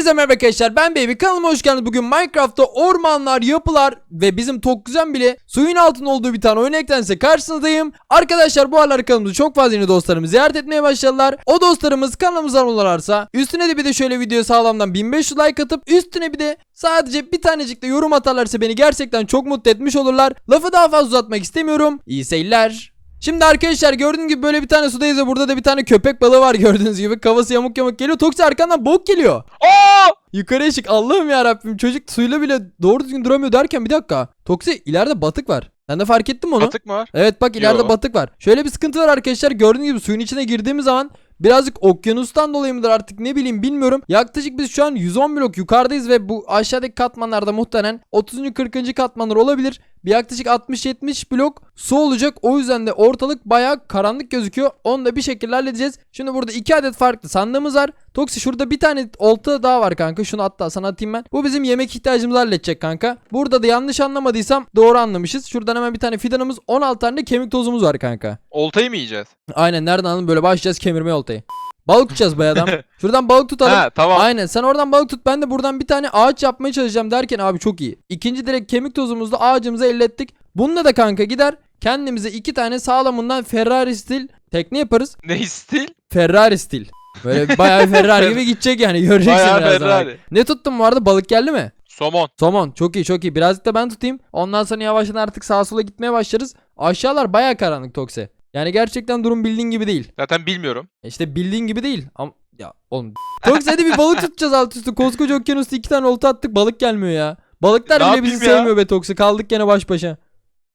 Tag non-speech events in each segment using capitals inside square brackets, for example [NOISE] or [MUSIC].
Hepinize merhaba arkadaşlar ben Baby kanalıma hoş geldiniz. Bugün Minecraft'ta ormanlar, yapılar ve bizim Tokkuzen bile suyun altında olduğu bir tane oyun eklense karşınızdayım. Arkadaşlar bu aralar kanalımızı çok fazla yeni dostlarımız ziyaret etmeye başladılar. O dostlarımız kanalımıza olurlarsa üstüne de bir de şöyle video sağlamdan 1500 like atıp üstüne bir de sadece bir tanecik de yorum atarlarsa beni gerçekten çok mutlu etmiş olurlar. Lafı daha fazla uzatmak istemiyorum. İyi seyirler. Şimdi arkadaşlar gördüğünüz gibi böyle bir tane sudayız ve burada da bir tane köpek balığı var [LAUGHS] gördüğünüz gibi. Kafası yamuk yamuk geliyor. Toksi arkandan bok geliyor. Aa! Yukarıya çık Allah'ım ya Rabbim çocuk suyla bile doğru düzgün duramıyor derken bir dakika. Toksi ileride batık var. Sen de fark ettin mi onu? Batık mı var? Evet bak ileride Yo. batık var. Şöyle bir sıkıntı var arkadaşlar. Gördüğünüz gibi suyun içine girdiğimiz zaman birazcık okyanustan dolayı mıdır artık ne bileyim bilmiyorum. Yaklaşık biz şu an 110 blok yukarıdayız ve bu aşağıdaki katmanlarda muhtemelen 30. 40. katmanlar olabilir. Bir yaklaşık 60-70 blok su olacak. O yüzden de ortalık bayağı karanlık gözüküyor. Onu da bir şekilde halledeceğiz. Şimdi burada iki adet farklı sandığımız var. Toksi şurada bir tane olta daha var kanka. Şunu hatta sana atayım ben. Bu bizim yemek ihtiyacımızı halledecek kanka. Burada da yanlış anlamadıysam doğru anlamışız. Şuradan hemen bir tane fidanımız 16 tane de kemik tozumuz var kanka. Oltayı mı yiyeceğiz? Aynen nereden anladın böyle başlayacağız kemirmeye oltayı. Balık tutacağız bay adam. [LAUGHS] Şuradan balık tutalım. Ha tamam. Aynen sen oradan balık tut ben de buradan bir tane ağaç yapmaya çalışacağım derken abi çok iyi. İkinci direkt kemik tozumuzda ağacımızı ellettik. Bununla da kanka gider kendimize iki tane sağlamından Ferrari stil tekne yaparız. Ne stil? Ferrari stil. Böyle bayağı Ferrari gibi gidecek yani [LAUGHS] göreceksin Bayağı birazdan. Ferrari. Ne tuttun bu arada balık geldi mi? Somon. Somon çok iyi çok iyi birazcık da ben tutayım. Ondan sonra yavaştan artık sağa sola gitmeye başlarız. Aşağılar bayağı karanlık Tokse. Yani gerçekten durum bildiğin gibi değil. Zaten bilmiyorum. İşte bildiğin gibi değil. Ama ya oğlum. [LAUGHS] Tokse hadi bir balık tutacağız alt üstü. Koskoca okyanusta iki tane olta attık balık gelmiyor ya. Balıklar Ne bile yapayım bizi ya? sevmiyor be Tokse. Kaldık gene baş başa.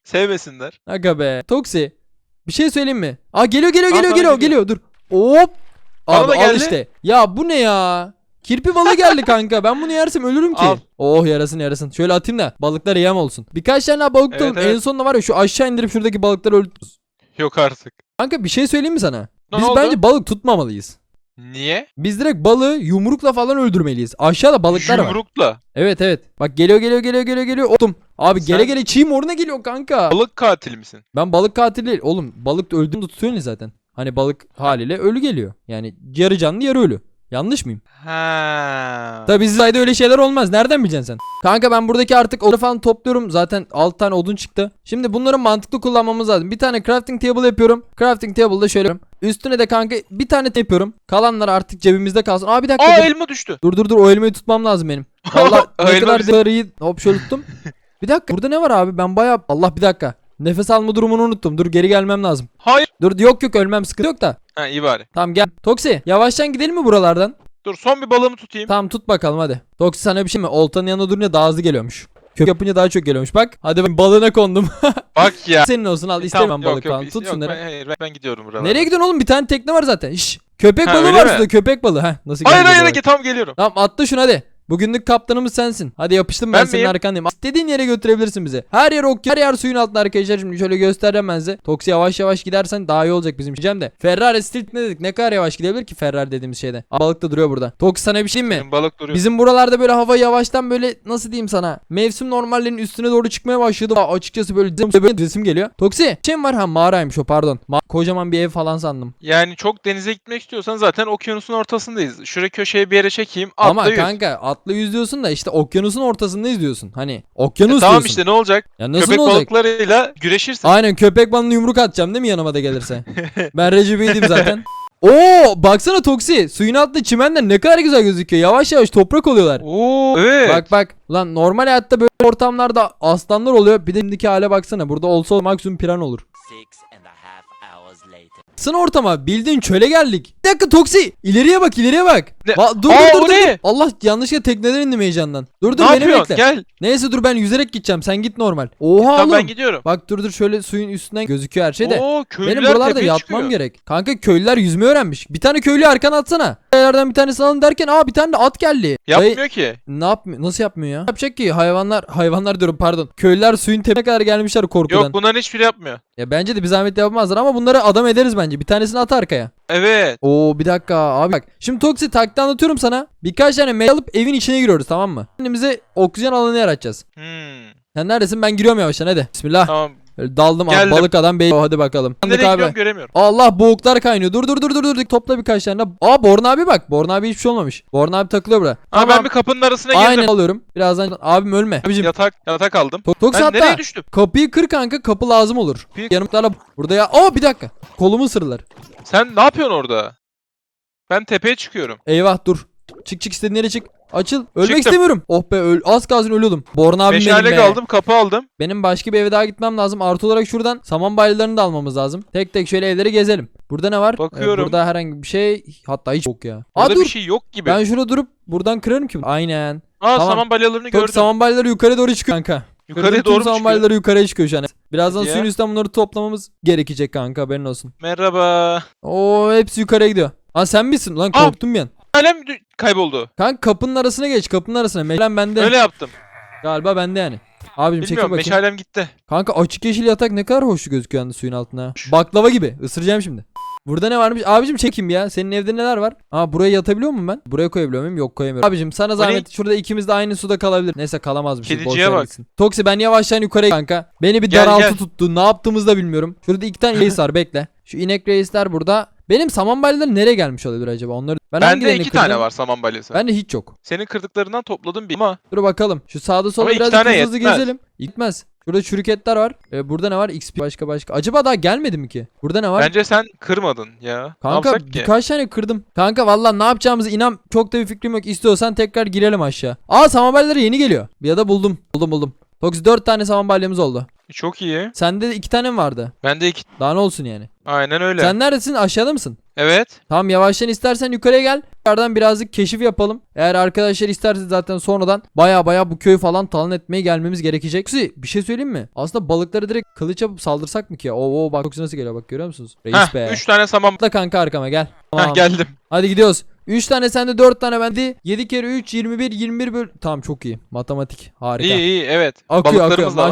Sevmesinler. Aga be. Toksi. Bir şey söyleyeyim mi? Aa geliyor geliyor Aa, geliyor sana geliyor geliyor. Dur. Hop. Bana Abi da al geldi. işte. Ya bu ne ya? Kirpi balığı geldi [LAUGHS] kanka. Ben bunu yersem ölürüm ki. Al. Oh yarasın yarasın. Şöyle atayım da balıklar yem olsun. Birkaç tane daha balık Evet, tutalım. En evet. sonunda var ya şu aşağı indirip şuradaki balıkları öldür. Yok artık. Kanka bir şey söyleyeyim mi sana? Ne Biz oldu? bence balık tutmamalıyız. Niye? Biz direkt balığı yumrukla falan öldürmeliyiz. Aşağıda balıklar var. Yumrukla. Evet evet. Bak geliyor geliyor geliyor geliyor geliyor. Otum. Abi Sen- gele gele çiğ moruna geliyor kanka. Balık katili misin? Ben balık katili değil. Oğlum balık da öldüğünde tutuyorsun ya zaten. Hani balık haliyle ölü geliyor. Yani yarı canlı yarı ölü. Yanlış mıyım? Ha. Tabii bizim sayede öyle şeyler olmaz. Nereden bileceksin sen? Kanka ben buradaki artık odun falan topluyorum. Zaten 6 tane odun çıktı. Şimdi bunları mantıklı kullanmamız lazım. Bir tane crafting table yapıyorum. Crafting table'da şöyle yapıyorum. Üstüne de kanka bir tane yapıyorum. Kalanlar artık cebimizde kalsın. Aa bir dakika. Aa dur. elma düştü. Dur dur dur o elmayı tutmam lazım benim. [LAUGHS] Valla ne kadar değeri hop şöyle tuttum. [LAUGHS] Bir dakika burada ne var abi ben baya Allah bir dakika. Nefes alma durumunu unuttum. Dur geri gelmem lazım. Hayır. Dur yok yok ölmem sıkıntı yok da. Ha iyi bari. Tamam gel. Toksi yavaştan gidelim mi buralardan? Dur son bir balığımı tutayım. Tamam tut bakalım hadi. Toksi sana bir şey mi? Oltanın yanında durunca daha hızlı geliyormuş. Kök yapınca daha çok geliyormuş. Bak hadi ben balığına kondum. [LAUGHS] Bak ya. Senin olsun al Tamam, istemem yok, balık yok, falan. is- Tut yok, şunları. Ben, hayır ben, gidiyorum buralara. Nereye gidiyorsun oğlum? Bir tane tekne var zaten. Şş. Köpek Ha, balığı var mi? şurada köpek balığı. Heh, nasıl Hayır hayır hayır tam geliyorum. Tamam atla şunu hadi. Bugünlük kaptanımız sensin. Hadi yapıştım ben, Ben senin miyim? arkandayım. İstediğin yere götürebilirsin bizi. Her yer ok, her yer suyun altında arkadaşlar. Şimdi şöyle göstereceğim ben size. Toksi yavaş yavaş gidersen daha iyi olacak bizim diyeceğim de. Ferrari Stilt ne dedik? Ne kadar yavaş gidebilir ki Ferrari dediğimiz şeyde? Aa, balık da duruyor burada. Toksi sana bir şey mi? Benim balık duruyor. Bizim buralarda böyle hava yavaştan böyle nasıl diyeyim sana? Mevsim normallerinin üstüne doğru çıkmaya başladı. Aa, açıkçası böyle resim, böyle resim geliyor. Toksi şey var ha mağaraymış o pardon. Ma- kocaman bir ev falan sandım. Yani çok denize gitmek istiyorsan zaten okyanusun ortasındayız. Şuraya köşeye bir yere çekeyim. Atla Ama kanka atla yüz diyorsun da işte okyanusun ortasında izliyorsun. Hani E, okyanus tamam diyorsun. işte ne olacak? Ya nasıl Köpek ne olacak? balıklarıyla güreşirsin. Aynen köpek balığına yumruk atacağım değil mi yanıma da gelirse? [LAUGHS] ben Recep'iydim zaten. [LAUGHS] Oo baksana Toksi suyun altında çimenler ne kadar güzel gözüküyor. Yavaş yavaş toprak oluyorlar. Oo evet. Bak bak lan normal hayatta böyle ortamlarda aslanlar oluyor. Bir de şimdiki hale baksana. Burada olsa maksimum piran olur. Six Sın ortama bildiğin çöle geldik. Bir dakika Toksi ileriye bak ileriye bak. Ne? Va- dur Aa, dur o dur, dur. ne? Allah yanlışlıkla tekneden indim heyecandan. Dur dur ne beni yapıyorsun? bekle. Gel. Neyse dur ben yüzerek gideceğim sen git normal. Oha Tamam oğlum. ben gidiyorum. Bak dur dur şöyle suyun üstünden gözüküyor her şey de. Oo köylüler Benim buralarda tepeye yatmam çıkıyor. gerek. Kanka köylüler yüzme öğrenmiş. Bir tane köylüyü arkana atsana. Yerlerden bir tanesini alın derken aa bir tane de at geldi. Yapmıyor Dayı- ki. ne yapmıyor? Nasıl yapmıyor ya? Yapacak ki hayvanlar [LAUGHS] hayvanlar diyorum pardon. Köylüler suyun tepene kadar gelmişler korkudan. Yok bunların hiçbiri yapmıyor. Ya bence de bir zahmet yapmazlar ama bunları adam ederiz bence. Bir tanesini at arkaya. Evet. Oo bir dakika abi bak. Şimdi Toksi taktiği anlatıyorum sana. Birkaç tane meyve alıp evin içine giriyoruz tamam mı? Kendimize oksijen alanı yaratacağız. Hmm. Sen neredesin? Ben giriyorum yavaştan hadi. Bismillah. Tamam Daldım abi Geldim. balık adam bey. Hadi bakalım. Nereye Sandık abi. göremiyorum. Allah boğuklar kaynıyor. Dur dur dur dur dur. Topla birkaç tane. Aa Born abi bak. Born abi hiçbir şey olmamış. Born abi takılıyor burada. Ama ben bir kapının arasına girdim. Aynen alıyorum. Birazdan abim ölme. Abicim Yatak yatak aldım. to- Toksi Ben hatta nereye düştüm? kapıyı kır kanka kapı lazım olur. Bir- Yanımlarla burada ya. Aa bir dakika. Kolumu ısırırlar. Sen ne yapıyorsun orada? Ben tepeye çıkıyorum. Eyvah dur. Çık çık istediğin yere çık. Açıl. Ölmek Çıktım. istemiyorum. Oh be öl az kalsın ölüyordum. Born abim benim Meşale be. aldım, kapı aldım. Benim başka bir eve daha gitmem lazım. Artı olarak şuradan saman baylarını da almamız lazım. Tek tek şöyle evleri gezelim. Burada ne var? Ee, Bakıyorum. burada herhangi bir şey hatta hiç yok ya. Burada Aa dur. bir şey yok gibi. Ben şurada durup buradan kırarım ki. Aynen. Aa Tamam. saman balyalarını gördüm. saman bayları yukarı doğru çıkıyor kanka. Yukarıya Kırdığım doğru mu saman çıkıyor? yukarıya çıkıyor şu an. Birazdan ya. suyun üstünden bunları toplamamız gerekecek kanka haberin olsun. Merhaba. Oo hepsi yukarıya gidiyor. Ha sen misin? Lan Aa. korktum bir an. Kalem dü- kayboldu. Kanka kapının arasına geç kapının arasına. Meşalem bende. Öyle yaptım. Galiba bende yani. Abicim çekil Bilmiyorum bakayım. meşalem gitti. Kanka açık yeşil yatak ne kadar hoş gözüküyor yalnız suyun altına. Baklava gibi. Isıracağım şimdi. Burada ne varmış? Abicim çekim ya. Senin evde neler var? Aa buraya yatabiliyor muyum ben? Buraya koyabiliyor muyum? Yok koyamıyorum. Abicim sana zahmet. Şurada ikimiz de aynı suda kalabilir. Neyse kalamazmışız. Kediciye boş ver bak. gitsin. Toksi ben yavaştan yukarıya kanka. Beni bir Gel, daraltı gel. tuttu. Ne yaptığımızı da bilmiyorum. Şurada iki tane [LAUGHS] reis var bekle. Şu inek reisler burada. Benim saman balyaları nereye gelmiş olabilir acaba? Onları ben Bende iki kırdım? tane var saman balyası. Bende hiç yok. Senin kırdıklarından topladım bir ama Dur bakalım. Şu sağda iki biraz hızlı hızlı gezelim. Gitmez. Şurada çürüketler var. Ee, burada ne var? XP başka başka. Acaba daha gelmedi mi ki? Burada ne var? bence sen kırmadın ya. Kanka birkaç tane kırdım. Kanka vallahi ne yapacağımızı inan çok da bir fikrim yok. İstiyorsan tekrar girelim aşağı. Aa saman balyaları yeni geliyor. Ya da buldum. Buldum buldum. Toksi 4 tane saman balyamız oldu. Çok iyi. Sende de 2 tane mi vardı? Bende iki. Daha ne olsun yani? Aynen öyle. Sen neredesin? Aşağıda mısın? Evet. Tamam yavaştan istersen yukarıya gel. Yukarıdan birazcık keşif yapalım. Eğer arkadaşlar isterse zaten sonradan baya baya bu köyü falan talan etmeye gelmemiz gerekecek. Kusi, bir şey söyleyeyim mi? Aslında balıkları direkt kılıç yapıp saldırsak mı ki? Oo, oo bak Toksi nasıl geliyor bak görüyor musunuz? Reis Heh, be. üç tane saman Da kanka arkama gel. Heh, Tamam. geldim. Hadi gidiyoruz. 3 tane sende 4 tane bende. 7 kere 3 21 21 böl. Tamam çok iyi. Matematik harika. İyi iyi evet. Akıyor akıyor da var.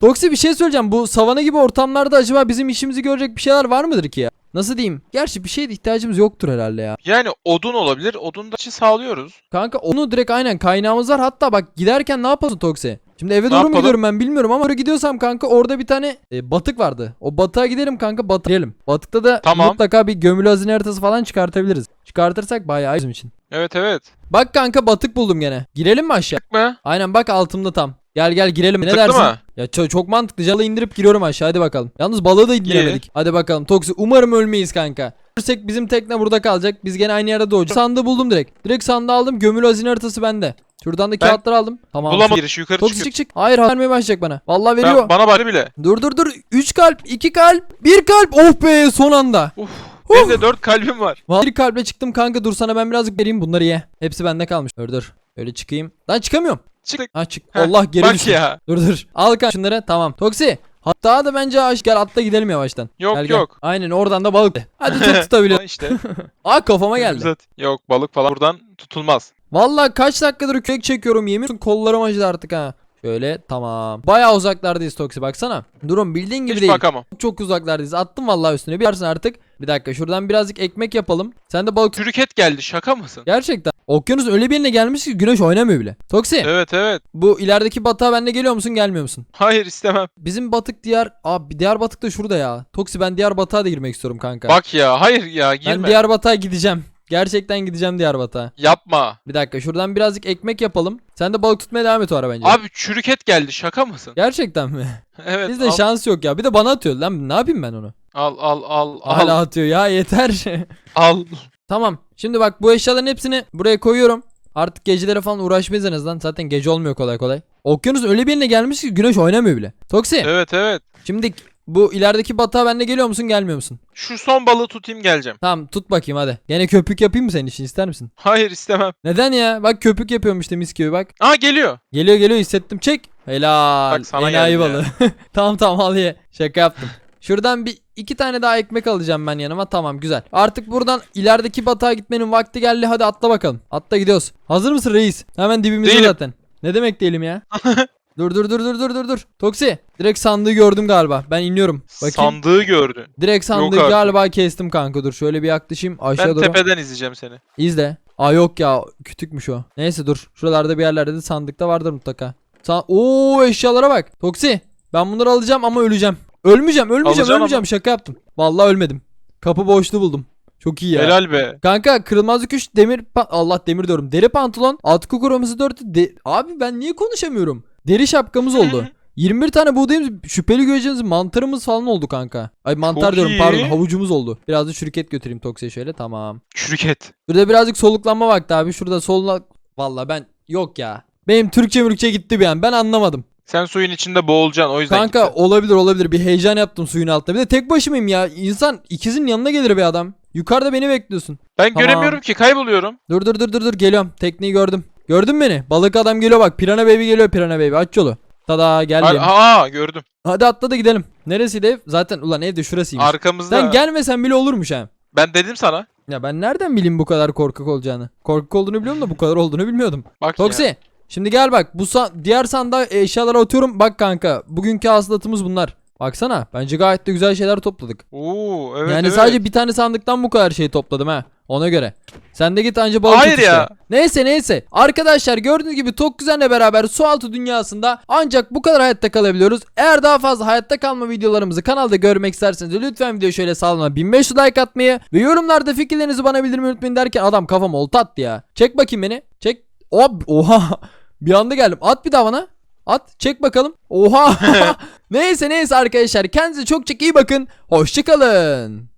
Toksi bir şey söyleyeceğim. Bu savana gibi ortamlarda acaba bizim işimizi görecek bir şeyler var mıdır ki ya? Nasıl diyeyim? Gerçi bir şeye de ihtiyacımız yoktur herhalde ya. Yani odun olabilir. Odun da sağlıyoruz. Kanka onu direkt aynen kaynağımız var. Hatta bak giderken ne yapalım Toksi? Şimdi eve doğru mu yapalım? gidiyorum ben bilmiyorum ama oraya gidiyorsam kanka orada bir tane e, batık vardı. O batığa gidelim kanka batığa gidelim. Batıkta da Tamam. mutlaka bir gömülü hazine haritası falan çıkartabiliriz. Çıkartırsak bayağı iyi bizim için. Evet evet. Bak kanka batık buldum gene. Girelim mi aşağı? Mı? Aynen bak altımda tam. Gel gel girelim. Ne Tıklı dersin? mı? Ya ço- çok mantıklı. Jalı indirip giriyorum aşağı. Hadi bakalım. Yalnız balığı da indiremedik. Hadi bakalım. Toksi umarım ölmeyiz kanka. Ölürsek bizim tekne burada kalacak. Biz gene aynı yerde doğacağız. Sandığı buldum direkt. Direkt sandığı aldım. Gömülü hazine haritası bende. Şuradan da Ben- kağıtları aldım. Tamam. Bulamadım. Girişi yukarı Toksi çıkıyor. çık çık. Hayır vermeye başlayacak bana. Vallahi veriyor. Ben, bana bari bile. Dur dur dur. 3 kalp, 2 kalp, 1 kalp. Oh be son anda. Uf. Benim de dört kalbim var. Vallahi bir kalple çıktım kanka. Dur sana ben birazcık vereyim bunları ye. Hepsi bende kalmış. Dur dur. Öyle çıkayım. Lan çıkamıyorum. Çık. Ha çık. Heh, Allah geri Bak düştüm. ya. Dur dur. Al kanka şunları. Tamam. Toksi. Hatta da bence aş gel atla gidelim yavaştan. Yok Gel, gel. yok. Aynen oradan da balık. Hadi tut [LAUGHS] tutabiliyor. Ha işte. [LAUGHS] Aa kafama geldi. Yok balık falan buradan tutulmaz. Vallahi kaç dakikadır kürek çekiyorum yemin olsun kollarım acıdı artık ha. Şöyle tamam. Bayağı uzaklardayız Toksi baksana. Durum bildiğin gibi Hiç değil. bakamam. Çok uzaklardayız. Attım vallahi üstüne. Bir artık. Bir dakika şuradan birazcık ekmek yapalım. Sen de balık. Çürüket geldi şaka mısın? Gerçekten. Okyanusun öyle bir yerine gelmiş ki güneş oynamıyor bile. Toksi. Evet evet. Bu ilerideki batağa benle geliyor musun gelmiyor musun? Hayır istemem. Bizim batık diğer... Abi diğer batık da şurada ya. Toksi ben diğer batağa da girmek istiyorum kanka. Bak ya hayır ya ben girme. diğer batağa gideceğim. Gerçekten gideceğim diğer batağa. Yapma. Bir dakika şuradan birazcık ekmek yapalım. Sen de balık tutmaya devam et o ara bence. Abi çürüket geldi şaka mısın? Gerçekten mi? [LAUGHS] Evet. Bizde al, şans yok ya. Bir de bana atıyor lan. Ne yapayım ben onu? al al al al. Hala atıyor ya yeter. [LAUGHS] al. tamam. Şimdi bak bu eşyaların hepsini buraya koyuyorum. Artık gecelere falan uğraşmayız en azından. Zaten gece olmuyor kolay kolay. Okyanus öyle bir yerine gelmiş ki güneş oynamıyor bile. Toksi. Evet evet. Şimdi bu ilerideki batağa benle geliyor musun gelmiyor musun? Şu son balığı tutayım geleceğim. Tamam tut bakayım hadi. Gene köpük yapayım mı senin için ister misin? Hayır istemem. Neden ya? Bak köpük yapıyorum işte mis gibi bak. Aa geliyor. Geliyor geliyor hissettim çek. Helal. Bak sana Enayi balığı. [LAUGHS] tamam tamam al ye. Şaka yaptım. Şuradan bir iki tane daha ekmek alacağım ben yanıma. Tamam güzel. Artık buradan ilerideki batağa gitmenin vakti geldi. Hadi atla bakalım. Atla gidiyoruz. Hazır mısın reis? Hemen dibimizde Değilim. zaten. Ne demek değilim ya? [LAUGHS] dur dur dur dur dur dur dur. Toksi. Direkt sandığı gördüm galiba. Ben iniyorum. Bakayım. Sandığı gördün. Direkt sandığı artık. galiba kestim kanka. Dur şöyle bir yaklaşayım aşağı Ben doğru. tepeden izleyeceğim seni. İzle. Aa yok ya kütükmüş o. Neyse dur. Şuralarda bir yerlerde de sandıkta vardır mutlaka. Sa Oo eşyalara bak. Toksi. Ben bunları alacağım ama öleceğim. Ölmeyeceğim, ölmeyeceğim, Alacaksın ölmeyeceğim. Şaka yaptım. Vallahi ölmedim. Kapı boşluğu buldum. Çok iyi ya. Helal be. Kanka kırılmazlık 3 demir Allah demir diyorum. Deri pantolon, atkı kuruması 4. De- Abi ben niye konuşamıyorum? Deri şapkamız oldu. 21 tane buğdayımız, şüpheli göğeceğimiz, mantarımız falan oldu kanka. Ay mantar Çok diyorum iyi. pardon havucumuz oldu. Biraz da şirket götüreyim Toksi'ye şöyle tamam. Şirket. Burada birazcık soluklanma vakti abi. Şurada soluna... Valla ben yok ya. Benim Türkçe mürkçe gitti bir an. Ben anlamadım. Sen suyun içinde boğulacaksın o yüzden. Kanka gitti. olabilir olabilir. Bir heyecan yaptım suyun altında. Bir de tek başımayım ya. İnsan ikizin yanına gelir bir adam. Yukarıda beni bekliyorsun. ben Tamam. göremiyorum ki kayboluyorum. Dur dur dur dur dur geliyorum. Tekneyi gördüm. Gördün beni? Balık adam geliyor bak. Pirana baby geliyor Pirana baby. Aç yolu. Tada geldim. Aa, aa, gördüm. Hadi atla da gidelim. Neresiydi ev? Zaten ulan evde şurasıymış. Arkamızda. Sen gelmesen bile olurmuş ha. Ben dedim sana. Ya ben nereden bileyim bu kadar korkak olacağını? Korkak olduğunu biliyorum da bu kadar olduğunu bilmiyordum. Bak ya. Toksi. Şimdi gel bak. Bu sa- diğer sandığa eşyaları atıyorum. Bak kanka. Bugünkü hasılatımız bunlar. Baksana. Bence gayet de güzel şeyler topladık. Oo evet yani evet. sadece bir tane sandıktan bu kadar şey topladım ha. Ona göre. Sen de git anca balık Hayır tut işte. ya. Neyse neyse. Arkadaşlar gördüğünüz gibi Tokkuzen'le beraber sualtı dünyasında ancak bu kadar hayatta kalabiliyoruz. Eğer daha fazla hayatta kalma videolarımızı kanalda görmek isterseniz lütfen videoyu şöyle sağlama 1500 like atmayı ve yorumlarda fikirlerinizi bana bildirmeyi unutmayın derken adam kafam olta attı ya. Çek bakayım beni. Çek. Hop. Oha. bir anda geldim. At bir daha bana. At. Çek bakalım. Oha. [LAUGHS] neyse neyse arkadaşlar. Kendinize çok çok iyi bakın. Hoşçakalın.